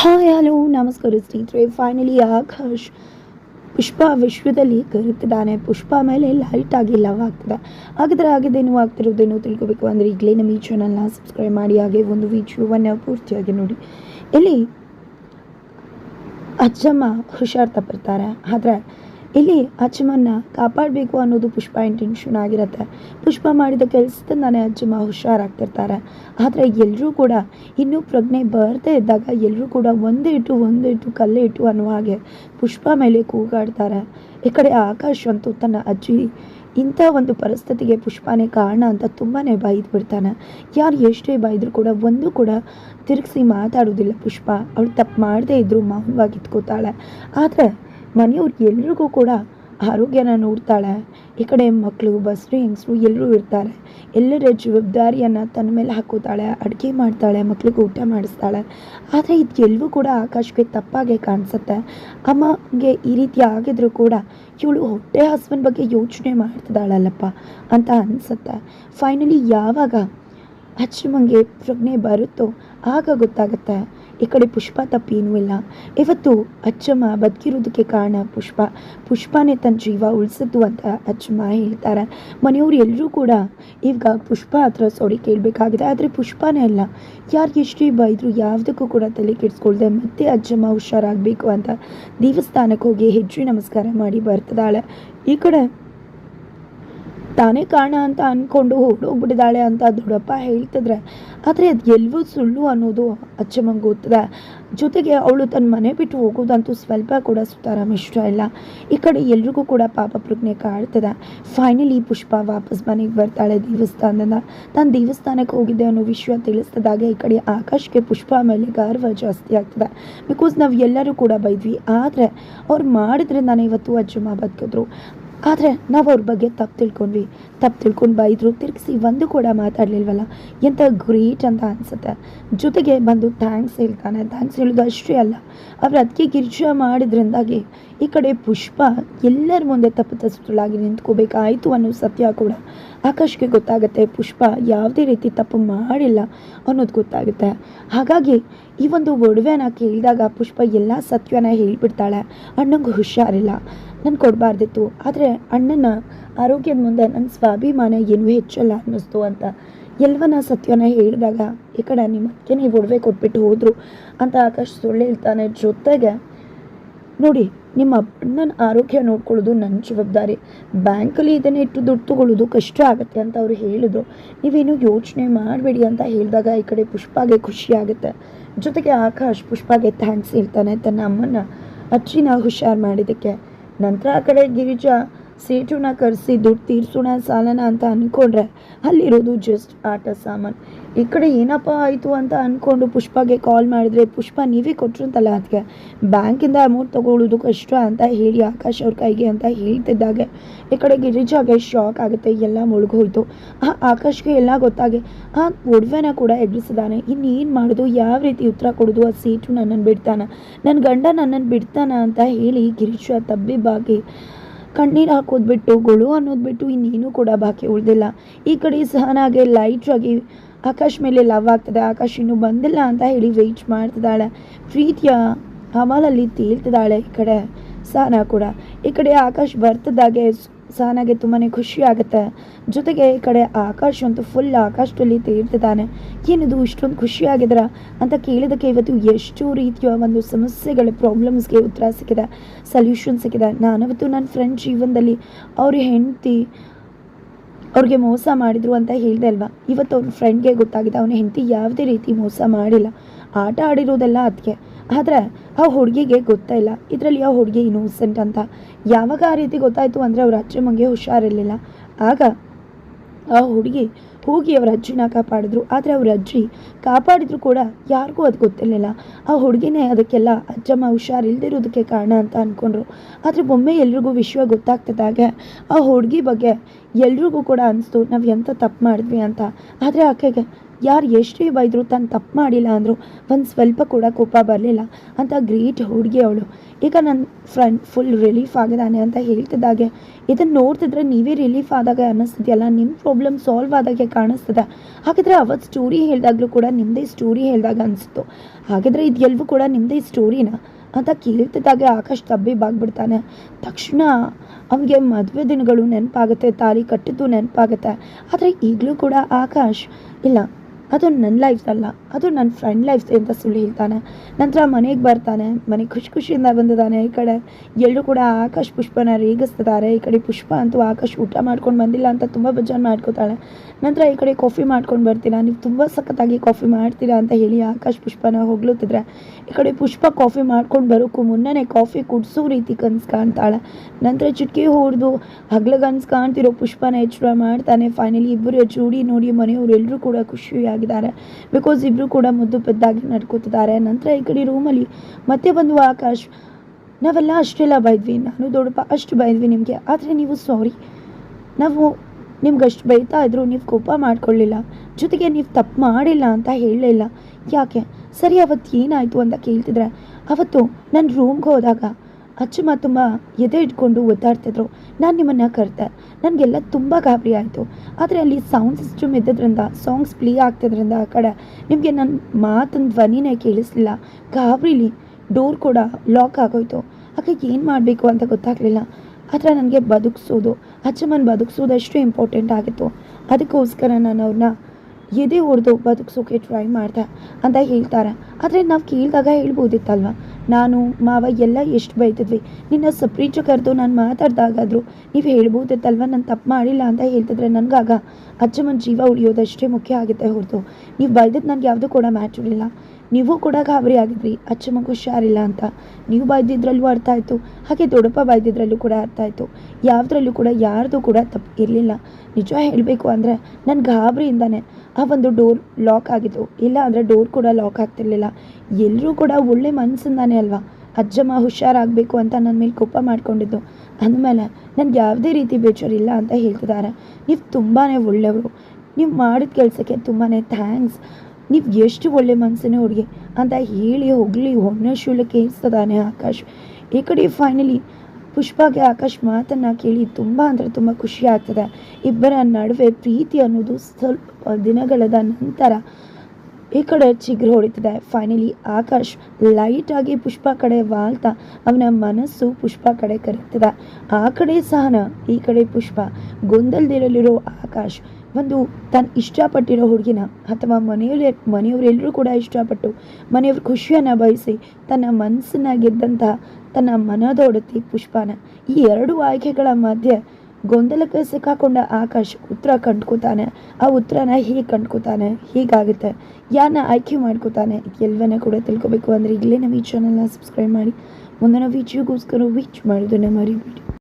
Hi, hello, ನಮಸ್ಕಾರ ಸ್ನೇಹಿತರೆ. Finally Akash ಪುಷ್ಪ ವಿಶ್ವದಲ್ಲಿ ಕರುತ್ತಿದ್ದಾನೆ ಪುಷ್ಪ ಮೇಲೆ ಲೈಟ್ ಆಗಿ ಲವ್ ಆಗ್ತದೆ. ಹಾಗಿದ್ರೆ ಆಗಿದ್ದೇನು ಆಗ್ತಿರೋದೇನು ತಿಳ್ಕೊಬೇಕು ಅಂದರೆ ಈಗಲೇ ನಮ್ಮ ಈ ಚಾನಲ್ನ ಸಬ್ಸ್ಕ್ರೈಬ್ ಮಾಡಿ, ಹಾಗೆ ಒಂದು ವಿಡಿಯೋವನ್ನು ಪೂರ್ತಿಯಾಗಿ ನೋಡಿ. ಇಲ್ಲಿ ಅಜ್ಜಮ್ಮ ಹುಷಾರ್ ತಪ್ಪಿರ್ತಾರೆ ಆದರೆ ಇಲ್ಲಿ ಅಜ್ಜಮ್ಮನ್ನ ಕಾಪಾಡಬೇಕು ಅನ್ನೋದು ಪುಷ್ಪ ಇಂಟೆನ್ಷನ್ ಆಗಿರುತ್ತೆ. ಪುಷ್ಪ ಮಾಡಿದ ಕೆಲಸದಿಂದಾನೇ ಅಜ್ಜಮ್ಮ ಹುಷಾರಾಗ್ತಿರ್ತಾರೆ. ಆದರೆ ಎಲ್ಲರೂ ಕೂಡ ಇನ್ನೂ ಪ್ರಜ್ಞೆ ಬರದೇ ಇದ್ದಾಗ ಎಲ್ಲರೂ ಕೂಡ ಒಂದೇ ಇಟ್ಟು ಒಂದೇ ಇಟ್ಟು, ಕಲ್ಲೇ ಇಟ್ಟು ಅನ್ನುವ ಹಾಗೆ ಪುಷ್ಪ ಮೇಲೆ ಕೂಗಾಡ್ತಾರೆ. ಈ ಕಡೆ ಆಕಾಶ್ ಅಂತೂ ತನ್ನ ಅಜ್ಜಿ ಇಂಥ ಒಂದು ಪರಿಸ್ಥಿತಿಗೆ ಪುಷ್ಪನೇ ಕಾರಣ ಅಂತ ತುಂಬಾ ಬೈದು ಬಿಡ್ತಾನೆ ಯಾರು ಎಷ್ಟೇ ಬೈದರೂ ಕೂಡ ಒಂದು ಕೂಡ ತಿರುಗಿಸಿ ಮಾತಾಡೋದಿಲ್ಲ ಪುಷ್ಪ. ಅವಳು ತಪ್ಪು ಮಾಡದೇ ಇದ್ದರೂ ಮೌನವಾಗಿ ಇಟ್ಕೋತಾಳೆ ಆದರೆ ಮನೆಯವ್ರಿಗೆ ಎಲ್ರಿಗೂ ಕೂಡ ಆರೋಗ್ಯನ ನೋಡ್ತಾಳೆ. ಈ ಕಡೆ ಮಕ್ಕಳು ಬಸ್ರು, ಹೆಂಗಸರು ಎಲ್ಲರೂ ಇರ್ತಾರೆ. ಎಲ್ಲರ ಜವಾಬ್ದಾರಿಯನ್ನು ತನ್ನ ಮೇಲೆ ಹಾಕೋತಾಳೆ, ಅಡುಗೆ ಮಾಡ್ತಾಳೆ, ಮಕ್ಳಿಗೆ ಊಟ ಮಾಡಿಸ್ತಾಳೆ. ಆದರೆ ಇದು ಎಲ್ಲವೂ ಕೂಡ ಆಕಾಶ್ಗೆ ತಪ್ಪಾಗೆ ಕಾಣಿಸುತ್ತೆ. ಅಮ್ಮಗೆ ಈ ರೀತಿ ಆಗಿದ್ರೂ ಕೂಡ ಇವಳು ಹೊಟ್ಟೆ ಹಸ್ಬೆಂಡ್ ಬಗ್ಗೆ ಯೋಚನೆ ಮಾಡ್ತಿದ್ದಾಳಲ್ಲಪ್ಪ ಅಂತ ಅನಿಸುತ್ತೆ. ಫೈನಲಿ ಯಾವಾಗ ಅಚ್ಚುಮಂಗೆ ಪ್ರಜ್ಞೆ ಬರುತ್ತೋ ಆಗ ಗೊತ್ತಾಗುತ್ತೆ. ಈ ಕಡೆ ಪುಷ್ಪ ತಪ್ಪೇನೂ ಇಲ್ಲ. ಇವತ್ತು ಅಚ್ಚಮ್ಮ ಬದುಕಿರೋದಕ್ಕೆ ಕಾರಣ ಪುಷ್ಪ. ಪುಷ್ಪನೇ ತನ್ನ ಜೀವ ಉಳಿಸಿದ್ದು ಅಂತ ಅಚ್ಚಮ್ಮ ಹೇಳ್ತಾರೆ. ಮನೆಯವರು ಎಲ್ಲರೂ ಕೂಡ ಈಗ ಪುಷ್ಪ ಹತ್ರ ಸಾರಿ ಕೇಳಬೇಕಾಗಿದೆ, ಆದರೆ ಪುಷ್ಪನೇ ಅಲ್ಲ. ಯಾರು ಎಷ್ಟೇ ಬೈದ್ರು ಯಾವುದಕ್ಕೂ ಕೂಡ ತಲೆ ಕೆಡಿಸ್ಕೊಳ್ದೆ ಮತ್ತೆ ಅಜ್ಜಮ್ಮ ಹುಷಾರಾಗಬೇಕು ಅಂತ ದೇವಸ್ಥಾನಕ್ಕೆ ಹೋಗಿ ಹೆಜ್ಜೆ ನಮಸ್ಕಾರ ಮಾಡಿ ಬರ್ತದಾಳೆ ಈ ಕಡೆ ತಾನೇ ಕಾರಣ ಅಂತ ಅಂದ್ಕೊಂಡು ಹೊರಡೋಗ್ಬಿಟ್ಟಿದ್ದಾಳೆ ಅಂತ ದೊಡ್ಡಪ್ಪ ಹೇಳ್ತಿದ್ರೆ, ಆದರೆ ಅದು ಎಲ್ಲವೂ ಸುಳ್ಳು ಅನ್ನೋದು ಅಚ್ಚಮ್ಮಂಗೆ ಗೊತ್ತಿದೆ ಜೊತೆಗೆ ಅವಳು ತನ್ನ ಮನೆ ಬಿಟ್ಟು ಹೋಗೋದಂತೂ ಸ್ವಲ್ಪ ಕೂಡ ಸುತಾರಾಮ್ ಇಷ್ಟ ಇಲ್ಲ. ಈ ಕಡೆ ಎಲ್ರಿಗೂ ಕೂಡ ಪಾಪ ಪ್ರಜ್ಞೆ ಕಾಡ್ತದೆ. ಫೈನಲಿ ಪುಷ್ಪ ವಾಪಸ್ ಮನೆಗೆ ಬರ್ತಾಳೆ ದೇವಸ್ಥಾನದಿಂದ ತಾನು ದೇವಸ್ಥಾನಕ್ಕೆ ಹೋಗಿದ್ದೆ ಅನ್ನೋ ವಿಷಯ ತಿಳಿಸ್ತಿದಾಗ ಈ ಕಡೆ ಆಕಾಶ್ಗೆ ಪುಷ್ಪ ಮೇಲೆ ಗರ್ವ ಜಾಸ್ತಿ ಆಗ್ತದೆ. ಬಿಕಾಸ್ ನಾವು ಎಲ್ಲರೂ ಕೂಡ ಬೈದ್ವಿ, ಆದರೆ ಅವ್ರು ಮಾಡಿದ್ರಿಂದಾನೇ ಇವತ್ತು ಅಜ್ಜಮ್ಮ ಬದುಕಿದ್ರು. ಆದರೆ ನಾವು ಅವ್ರ ಬಗ್ಗೆ ತಪ್ಪು ತಿಳ್ಕೊಂಡ್ವಿ. ತಪ್ಪು ತಿಳ್ಕೊಂಡು ಬೈದ್ರು, ತಿರುಗಿಸಿ ಒಂದು ಕೂಡ ಮಾತಾಡಲಿಲ್ವಲ್ಲ? ಎಂಥ ಗ್ರೇಟ್ ಅಂತ ಅನಿಸುತ್ತೆ. ಜೊತೆಗೆ ಬಂದು ಥ್ಯಾಂಕ್ಸ್ ಹೇಳ್ತಾನೆ. ಥ್ಯಾಂಕ್ಸ್ ಹೇಳೋದು ಅಷ್ಟೇ ಅಲ್ಲ. ಅವ್ರು ಅದಕ್ಕೆ ಗಿರ್ಜಾ ಮಾಡಿದ್ರಿಂದಾಗಿ ಈ ಕಡೆ ಪುಷ್ಪ ಎಲ್ಲರ ಮುಂದೆ ತಪ್ಪು ತಸ್ತುಳಾಗಿ ನಿಂತ್ಕೋಬೇಕಾಯಿತು ಅನ್ನೋ ಸತ್ಯ ಕೂಡ. ಆಕಾಶ್ಗೆ ಗೊತ್ತಾಗುತ್ತೆ, ಪುಷ್ಪ ಯಾವುದೇ ರೀತಿ ತಪ್ಪು ಮಾಡಿಲ್ಲ ಅನ್ನೋದು ಗೊತ್ತಾಗುತ್ತೆ. ಹಾಗಾಗಿ ಈ ಒಂದು ಒಡವೆನ ಕೇಳಿದಾಗ ಪುಷ್ಪ ಎಲ್ಲ ಸತ್ಯನ ಹೇಳಿಬಿಡ್ತಾಳೆ. ಅಣ್ಣಂಗೆ ಹುಷಾರಿಲ್ಲ, ನಾನು ಕೊಡಬಾರ್ದಿತ್ತು, ಆದರೆ ಅಣ್ಣನ ಆರೋಗ್ಯದ ಮುಂದೆ ನನ್ನ ಸ್ವಾಭಿಮಾನ ಏನೂ ಹೆಚ್ಚಲ್ಲ ಅನ್ನಿಸ್ತು ಅಂತ ಎಲ್ವನ ಸತ್ಯನ ಹೇಳಿದಾಗ ಈ ಕಡೆ ನಿಮ್ಮ ಅಕ್ಕೆ ನೀವು ಒಡವೆ ಕೊಟ್ಬಿಟ್ಟು ಹೋದರು ಅಂತ ಆಕಾಶ್ ಸುಳ್ಳು ಹೇಳ್ತಾನೆ ಜೊತೆಗೆ ನೋಡಿ, ನಿಮ್ಮ ಅಣ್ಣನ ಆರೋಗ್ಯ ನೋಡ್ಕೊಳ್ಳೋದು ನನ್ನ ಜವಾಬ್ದಾರಿ. ಬ್ಯಾಂಕಲ್ಲಿ ಇದನ್ನು ಇಟ್ಟು ದುಡ್ಡು ತೊಗೊಳ್ಳೋದು ಕಷ್ಟ ಆಗುತ್ತೆ ಅಂತ ಅವರು ಹೇಳಿದ್ರು. ನೀವೇನು ಯೋಚನೆ ಮಾಡಬೇಡಿ ಅಂತ ಹೇಳಿದಾಗ ಈ ಕಡೆ ಪುಷ್ಪಾಗೆ ಖುಷಿ ಆಗುತ್ತೆ. ಜೊತೆಗೆ ಆಕಾಶ್ ಪುಷ್ಪಾಗೆ ಥ್ಯಾಂಕ್ಸ್ ಹೇಳ್ತಾನೆ ತನ್ನ ಅಮ್ಮನ ಅಚ್ಚಿನ ಹುಷಾರು ಮಾಡಿದ್ದಕ್ಕೆ. ನಂತರ ಆ ಕಡೆ ಗಿರಿಜಾ ಸೇಟುನ ಕರೆಸಿ ದುಡ್ಡು ತೀರ್ಸೋಣ ಸಾಲನ ಅಂತ ಅಂದ್ಕೊಂಡ್ರೆ ಅಲ್ಲಿರೋದು ಜಸ್ಟ್ ಆಟ ಸಾಮಾನು. ಈ ಕಡೆ ಏನಪ್ಪ ಆಯಿತು ಅಂತ ಅಂದ್ಕೊಂಡು ಪುಷ್ಪಗೆ ಕಾಲ್ ಮಾಡಿದ್ರೆ, ಪುಷ್ಪ, ನೀವೇ ಕೊಟ್ರಂತಲ್ಲ ಅದಕ್ಕೆ ಬ್ಯಾಂಕಿಂದ ಅಮೌಂಟ್ ತೊಗೊಳ್ಳೋದು ಕಷ್ಟ ಅಂತ ಹೇಳಿ ಆಕಾಶ್ ಅವ್ರ ಕೈಗೆ ಅಂತ ಹೇಳ್ತಿದ್ದಾಗೆ. ಈ ಕಡೆ ಗಿರಿಜಾಗೆ ಶಾಕ್ ಆಗುತ್ತೆ, ಎಲ್ಲ ಮುಳುಗೋಯ್ತು ಆ ಆಕಾಶ್ಗೆ ಎಲ್ಲ ಗೊತ್ತಾಗೆ. ಆ ಒಡವೆನ ಕೂಡ ಎದುರಿಸಿದಾನೆ. ಇನ್ನೇನು ಮಾಡೋದು? ಯಾವ ರೀತಿ ಉತ್ತರ ಕೊಡೋದು? ಆ ಸೀಟು ನನ್ನನ್ನು ಬಿಡ್ತಾನೆ? ನನ್ನ ಗಂಡ ನನ್ನನ್ನು ಬಿಡ್ತಾನ? ಅಂತ ಹೇಳಿ ಗಿರಿಜಾ ತಬ್ಬಿ ಬಾಗಿ ಕಣ್ಣೀರು ಹಾಕೋದು ಬಿಟ್ಟು ಗುಳು ಅನ್ನೋದು ಬಿಟ್ಟು ಇನ್ನೇನು ಕೂಡ ಬಾಕಿ ಉಳಿದಿಲ್ಲ. ಈ ಕಡೆ ಸಹನಾಗೆ ಲೈಟ್ ಆಗಿ ಆಕಾಶ್ ಮೇಲೆ ಲವ್ ಆಗ್ತದೆ. ಆಕಾಶ್ ಇನ್ನೂ ಬಂದಿಲ್ಲ ಅಂತ ಹೇಳಿ ವೆಯ್ಟ್ ಮಾಡ್ತಿದ್ದಾಳೆ. ಪ್ರೀತಿಯ ಹಮಲಲ್ಲಿ ತೇಲ್ತಿದ್ದಾಳೆ ಈ ಕಡೆ. ಸಹನಾ ಕೂಡ. ಈ ಕಡೆ ಆಕಾಶ್ ಬರ್ತಿದ್ದಾಗೆ ಸಹನಾಗೆ ತುಂಬಾ ಖುಷಿ ಆಗುತ್ತೆ ಜೊತೆಗೆ ಈ ಕಡೆ ಆಕಾಶ್ ಅಂತೂ ಫುಲ್ ಆಕಾಶದಲ್ಲಿ ತೀರ್ತಿದ್ದಾನೆ. ಏನಿದು ಇಷ್ಟೊಂದು ಖುಷಿಯಾಗಿದ್ರ ಅಂತ ಕೇಳಿದಕ್ಕೆ ಇವತ್ತು ಎಷ್ಟು ರೀತಿಯ ಒಂದು ಸಮಸ್ಯೆಗಳ ಪ್ರಾಬ್ಲಮ್ಸ್ಗೆ ಉತ್ತರ ಸಿಕ್ಕಿದೆ. ಸಲ್ಯೂಷನ್ ಸಿಕ್ಕಿದೆ. ನಾನವತ್ತು ನನ್ನ ಫ್ರೆಂಡ್ ಜೀವನದಲ್ಲಿ ಅವ್ರ ಹೆಂಡತಿ ಅವ್ರಿಗೆ ಮೋಸ ಮಾಡಿದ್ರು ಅಂತ ಹೇಳಿದೆ ಅಲ್ವಾ? ಇವತ್ತು ಅವ್ನ ಫ್ರೆಂಡ್ಗೆ ಗೊತ್ತಾಗಿದೆ. ಅವನ ಹೆಂಡತಿ ಯಾವುದೇ ರೀತಿ ಮೋಸ ಮಾಡಿಲ್ಲ. ಆಟ ಆಡಿರೋದೆಲ್ಲ ಅದಕ್ಕೆ ಆದರೆ ಆ ಹುಡುಗಿಗೆ ಗೊತ್ತಿಲ್ಲ ಇದರಲ್ಲಿ ಆ ಹುಡುಗಿ ಇನ್ನೋಸೆಂಟ್ ಅಂತ. ಯಾವಾಗ ಆ ರೀತಿ ಗೊತ್ತಾಯಿತು ಅಂದರೆ ಅವ್ರ ಮಂಗೆ ಹುಷಾರಿರಲಿಲ್ಲ. ಆಗ ಆ ಹುಡುಗಿ ಹೋಗಿ ಅವ್ರ ಅಜ್ಜಿನ ಕಾಪಾಡಿದ್ರು. ಆದರೆ ಅವ್ರ ಅಜ್ಜಿ ಕಾಪಾಡಿದ್ರು ಕೂಡ ಯಾರಿಗೂ ಅದು ಗೊತ್ತಿರಲಿಲ್ಲ. ಆ ಹುಡುಗಿನೇ ಅದಕ್ಕೆಲ್ಲ ಅಜ್ಜಮ್ಮ ಹುಷಾರಿಲ್ಲದಿರೋದಕ್ಕೆ ಕಾರಣ ಅಂತ ಅಂದ್ಕೊಂಡ್ರು ಆದರೆ ಒಮ್ಮೆ ಎಲ್ರಿಗೂ ವಿಷಯ ಗೊತ್ತಾಗ್ತಿದ್ದಾಗೆ ಆ ಹುಡುಗಿ ಬಗ್ಗೆ ಎಲ್ರಿಗೂ ಕೂಡ ಅನಿಸ್ತು, ನಾವು ಎಂಥ ತಪ್ಪು ಮಾಡಿದ್ವಿ ಅಂತ. ಆದರೆ ಆಕೆಗೆ ಯಾರು ಎಷ್ಟೇ ಬೈದರೂ ತಾನು ತಪ್ಪು ಮಾಡಿಲ್ಲ ಅಂದರು ಒಂದು ಸ್ವಲ್ಪ ಕೂಡ ಕೋಪ ಬರಲಿಲ್ಲ ಅಂತ ಗ್ರೇಟ್ ಹುಡುಗಿ ಅವಳು. ಈಗ ನನ್ನ ಫ್ರೆಂಡ್ ಫುಲ್ ರಿಲೀಫ್ ಆಗಿದ್ದಾನೆ ಅಂತ ಹೇಳ್ತಿದ್ದಾಗೆ. ಇದನ್ನು ನೋಡ್ತಿದ್ರೆ ನೀವೇ ರಿಲೀಫ್ ಆದಾಗ ಅನ್ನಿಸ್ತಿದೆಯಲ್ಲ ನಿಮ್ಮ ಪ್ರಾಬ್ಲಮ್ ಸಾಲ್ವ್ ಆದಾಗೆ ಕಾಣಿಸ್ತದೆ. ಹಾಗಿದ್ರೆ ಅವತ್ತು ಸ್ಟೋರಿ ಹೇಳಿದಾಗಲೂ ಕೂಡ ನಿಮ್ಮದೇ ಸ್ಟೋರಿ ಹೇಳಿದಾಗ ಅನಿಸ್ತು. ಹಾಗಿದ್ರೆ ಇದು ಎಲ್ಲವೂ ಕೂಡ ನಿಮ್ಮದೇ ಸ್ಟೋರಿನ? ಅಂತ ಕೇಳ್ತಿದ್ದಾಗೆ ಆಕಾಶ್ ತಬ್ಬಿಬಾಗ್ಬಿಡ್ತಾನೆ ತಕ್ಷಣ ಅವನಿಗೆ ಮದುವೆ ದಿನಗಳು ನೆನಪಾಗುತ್ತೆ, ತಾಳಿ ಕಟ್ಟಿದ್ದು ನೆನಪಾಗುತ್ತೆ. ಆದರೆ ಈಗಲೂ ಕೂಡ ಆಕಾಶ್, ಇಲ್ಲ ಅದು ನನ್ನ ಲೈಫ್ ಅಲ್ಲ ಅದು ನನ್ನ ಫ್ರೆಂಡ್ ಲೈಫ್ ಅಂತ ಸುಳ್ಳು ಹೇಳ್ತಾನೆ. ನಂತರ ಮನೆಗೆ ಬರ್ತಾನೆ. ಮನೆಗೆ ಖುಷಿ ಖುಷಿಯಿಂದ ಬಂದಿದ್ದಾನೆ. ಈ ಕಡೆ ಎಲ್ಲರೂ ಕೂಡ ಆಕಾಶ್ ಪುಷ್ಪನ ರೇಗಿಸ್ತಿದ್ದಾರೆ. ಈ ಕಡೆ ಪುಷ್ಪ ಅಂತೂ ಆಕಾಶ್ ಊಟ ಮಾಡ್ಕೊಂಡು ಬಂದಿಲ್ಲ ಅಂತ ತುಂಬ ಬಜಾರ್ ಮಾಡ್ಕೋತಾಳೆ. ನಂತರ ಈ ಕಡೆ ಕಾಫಿ ಮಾಡ್ಕೊಂಡು ಬರ್ತೀರಾ? ನೀವು ತುಂಬ ಸಖತ್ತಾಗಿ ಕಾಫಿ ಮಾಡ್ತೀರಾ ಅಂತ ಹೇಳಿ ಆಕಾಶ್ ಪುಷ್ಪನ ಹೊಗ್ಲುತ್ತಿದ್ರೆ. ಈ ಕಡೆ ಪುಷ್ಪ ಕಾಫಿ ಮಾಡ್ಕೊಂಡು ಬರೋಕ್ಕೂ ಮುನ್ನನೇ ಕಾಫಿ ಕುಡಿಸೋ ರೀತಿ ಕನ್ಸು ಕಾಣ್ತಾಳೆ. ನಂತರ ಚಿಟ್ಕಿ ಹೊಡೆದು ಹಗ್ಲಗನ್ಸು ಕಾಣ್ತಿರೋ ಪುಷ್ಪನ ಎಚ್ಚರ ಮಾಡ್ತಾನೆ. ಫೈನಲಿ ಇಬ್ಬರು ಜೋಡಿ ನೋಡಿ ಮನೆಯವರು ಎಲ್ಲರೂ ಕೂಡ ಖುಷಿಯಾಗಿದ್ದಾರೆ. ಬಿಕಾಸ್ ಕೂಡ ಮುದ್ದು ಪೆದ್ದಾಗಿ ನಡ್ಕೋತಿದ್ದಾರೆ. ನಂತರ ಈ ಕಡೆ ರೂಮಲ್ಲಿ ಮತ್ತೆ ಬಂದು ಆಕಾಶ್, ನಾವೆಲ್ಲ ಅಷ್ಟೆಲ್ಲ ಬೈದ್ವಿ. ನಾನು ದೊಡ್ಡಪ್ಪ ಅಷ್ಟು ಬೈದ್ವಿ ನಿಮಗೆ. ಆದರೆ ನೀವು ಸಾರಿ. ನಾವು ನಿಮ್ಗೆ ಅಷ್ಟು ಬೈತಾ ಇದ್ರು ನೀವು ಕೋಪ ಮಾಡ್ಕೊಳ್ಳಿಲ್ಲ. ಜೊತೆಗೆ ನೀವು ತಪ್ಪು ಮಾಡಿಲ್ಲ ಅಂತ ಹೇಳಲಿಲ್ಲ ಯಾಕೆ? ಸರಿ, ಅವತ್ತು ಏನಾಯಿತು ಅಂತ ಕೇಳ್ತಿದ್ರೆ, ಅವತ್ತು ನನ್ನ ರೂಮ್ಗೆ ಹೋದಾಗ ಅಚ್ಚಮ್ಮ ತುಂಬ ಎದೆ ಇಟ್ಕೊಂಡು ಒದ್ದಾಡ್ತಿದ್ರು ನಾನು ನಿಮ್ಮನ್ನು ಕರೆದೆ. ನನಗೆಲ್ಲ ತುಂಬ ಗಾಬರಿ ಆಯಿತು. ಆದರೆ ಅಲ್ಲಿ ಸೌಂಡ್ ಸಿಸ್ಟಮ್ ಇದ್ದದ್ರಿಂದ ಸಾಂಗ್ಸ್ ಪ್ಲೇ ಆಗ್ತಿದ್ರಿಂದ ಆ ಕಡೆ ನಿಮಗೆ ನನ್ನ ಮಾತಿನ ಧ್ವನಿನೇ ಕೇಳಿಸ್ಲಿಲ್ಲ. ಗಾಬರಿಲಿ ಡೋರ್ ಕೂಡ ಲಾಕ್ ಆಗೋಯ್ತು. ಹಾಗಾಗಿ ಏನು ಮಾಡಬೇಕು ಅಂತ ಗೊತ್ತಾಗಲಿಲ್ಲ. ಆದರೆ ನನಗೆ ಬದುಕಿಸೋದು ಅಚ್ಚಮ್ಮನ ಬದುಕಿಸೋದಷ್ಟು ಇಂಪಾರ್ಟೆಂಟ್ ಆಗಿತ್ತು. ಅದಕ್ಕೋಸ್ಕರ ನಾನು ಅವ್ರನ್ನ ಎದೆ ಹೊಡೆದು ಬದುಕಿಸೋಕೆ ಟ್ರೈ ಮಾಡ್ದೆ ಅಂತ ಹೇಳ್ತಾರೆ. ಆದರೆ ನಾವು ಕೇಳಿದಾಗ ಹೇಳ್ಬೋದಿತ್ತಲ್ವ? ನಾನು ಮಾವ ಎಲ್ಲ ಎಷ್ಟು ಬೈತಿದ್ವಿ. ನಿನ್ನ ಸಪ್ರೇಟ್ ಕರೆದು ನಾನು ಮಾತಾಡ್ದಾಗಾದರೂ ನೀವು ಹೇಳ್ಬೋದಿತ್ತಲ್ವ? ನಾನು ತಪ್ಪು ಮಾಡಿಲ್ಲ ಅಂತ ಹೇಳ್ತಿದ್ರೆ ನನಗಾಗ. ಅಜ್ಜಮ್ಮನ ಜೀವ ಉಳಿಯೋದಷ್ಟೇ ಮುಖ್ಯ ಆಗುತ್ತೆ ಹೊರತು. ನೀವು ಬೈದಿದ್ದು ನನಗೆ ಯಾವುದೂ ಕೂಡ ಮ್ಯಾಚ್ ಇರಲಿಲ್ಲ ನೀವು ಕೂಡ ಗಾಬರಿ ಆಗಿದ್ರಿ. ಹುಷಾರಿಲ್ಲ ಅಂತ. ನೀವು ಬಾಯ್ದಿದ್ರಲ್ಲೂ ಅರ್ಥ ಆಯಿತು. ಹಾಗೆ ದೊಡ್ಡಪ್ಪ ಬಾಯ್ದಿದ್ರಲ್ಲೂ ಕೂಡ ಅರ್ಥ ಆಯಿತು. ಯಾವುದ್ರಲ್ಲೂ ಕೂಡ ಯಾರ್ದು ಕೂಡ ತಪ್ಪು ಇರಲಿಲ್ಲ. ನಿಜ ಹೇಳಬೇಕು ಅಂದರೆ ನನ್ನ ಗಾಬರಿಯಿಂದಾನೆ ಆ ಒಂದು ಡೋರ್ ಲಾಕ್ ಆಗಿತ್ತು ಇಲ್ಲ ಅಂದರೆ ಡೋರ್ ಕೂಡ ಲಾಕ್ ಆಗ್ತಿರ್ಲಿಲ್ಲ. ಎಲ್ಲರೂ ಕೂಡ ಒಳ್ಳೆ ಮನಸ್ಸಿಂದಾನೆ ಅಲ್ವಾ? ಅಜ್ಜಮ್ಮ ಹುಷಾರಾಗಬೇಕು ಅಂತ ನನ್ನ ಮೇಲೆ ಕೋಪ ಮಾಡ್ಕೊಂಡಿದ್ದು. ಅಂದಮೇಲೆ ನನಗೆ ಯಾವುದೇ ರೀತಿ ಬೇಜಾರಿಲ್ಲ ಅಂತ ಹೇಳ್ತಿದ್ದಾರೆ. ನೀವು ತುಂಬಾ ಒಳ್ಳೆಯವರು. ನೀವು ಮಾಡಿದ ಕೆಲಸಕ್ಕೆ ತುಂಬಾ ಥ್ಯಾಂಕ್ಸ್. ನೀವು ಎಷ್ಟು ಒಳ್ಳೆ ಮನಸ್ಸಿನ ಹುಡುಗಿ ಅಂತ ಹೇಳಿ ಹೋಗಲಿ, ಹೊನ್ನ ಶೂಲಕ್ಕೆ ಇಸ್ತದಾನೆ ಆಕಾಶ್. ಈ ಕಡೆ ಫೈನಲಿ ಪುಷ್ಪಾಗೆ ಆಕಾಶ್ ಮಾತನ್ನು ಕೇಳಿ ತುಂಬ ಅಂದರೆ ತುಂಬ ಖುಷಿ ಆಗ್ತದೆ. ಇಬ್ಬರ ನಡುವೆ ಪ್ರೀತಿ ಅನ್ನೋದು ಸ್ವಲ್ಪ ದಿನಗಳದ ನಂತರ ಈ ಕಡೆ ಚಿಗುರು ಹೊಡಿತದೆ. ಫೈನಲಿ ಆಕಾಶ್ ಲೈಟಾಗಿ ಪುಷ್ಪ ಕಡೆ ವಾಲ್ತಾ ಅವನ ಮನಸ್ಸು ಪುಷ್ಪ ಕಡೆ ಕರೀತದೆ ಆ ಕಡೆ ಸಹನ, ಈ ಕಡೆ ಪುಷ್ಪ. ಗೊಂದಲದಿರಲಿರೋ ಆಕಾಶ್ ಒಂದು ತಾನು ಇಷ್ಟಪಟ್ಟಿರೋ ಹುಡುಗಿನ ಅಥವಾ ಮನೆಯಲ್ಲಿ ಮನೆಯವರೆಲ್ಲರೂ ಕೂಡ ಇಷ್ಟಪಟ್ಟು ಮನೆಯವ್ರ ಖುಷಿಯನ್ನು ಬಯಸಿ ತನ್ನ ಮನಸ್ಸನ್ನ ಗೆದ್ದಂತಹ ತನ್ನ ಮನದೊಡತಿ ಪುಷ್ಪನ ಈ ಎರಡು ಆಯ್ಕೆಗಳ ಮಧ್ಯೆ ಗೊಂದಲಕ್ಕೆ ಸಿಕ್ಕಾಕೊಂಡ ಆಕಾಶ್ ಉತ್ತರ ಕಂಡ್ಕೋತಾನೆ. ಆ ಉತ್ತರನ ಹೀಗೆ ಕಂಡ್ಕೋತಾನೆ. ಹೀಗಾಗುತ್ತೆ. ಯಾರನ್ನ ಆಯ್ಕೆ ಮಾಡ್ಕೋತಾನೆ? ಎಲ್ವನ್ನ ಕೂಡ ತಿಳ್ಕೊಬೇಕು. ಅಂದರೆ ಈಗಲೇ ನಮ್ಮ ಈ ಚಾನಲ್ನ ಸಬ್ಸ್ಕ್ರೈಬ್ ಮಾಡಿ. ಮುಂದಿನ ವೀಚಿಗೋಸ್ಕರ ವಿಚ್ ಮಾಡೋದನ್ನು ಮರಿಬೇಡಿ.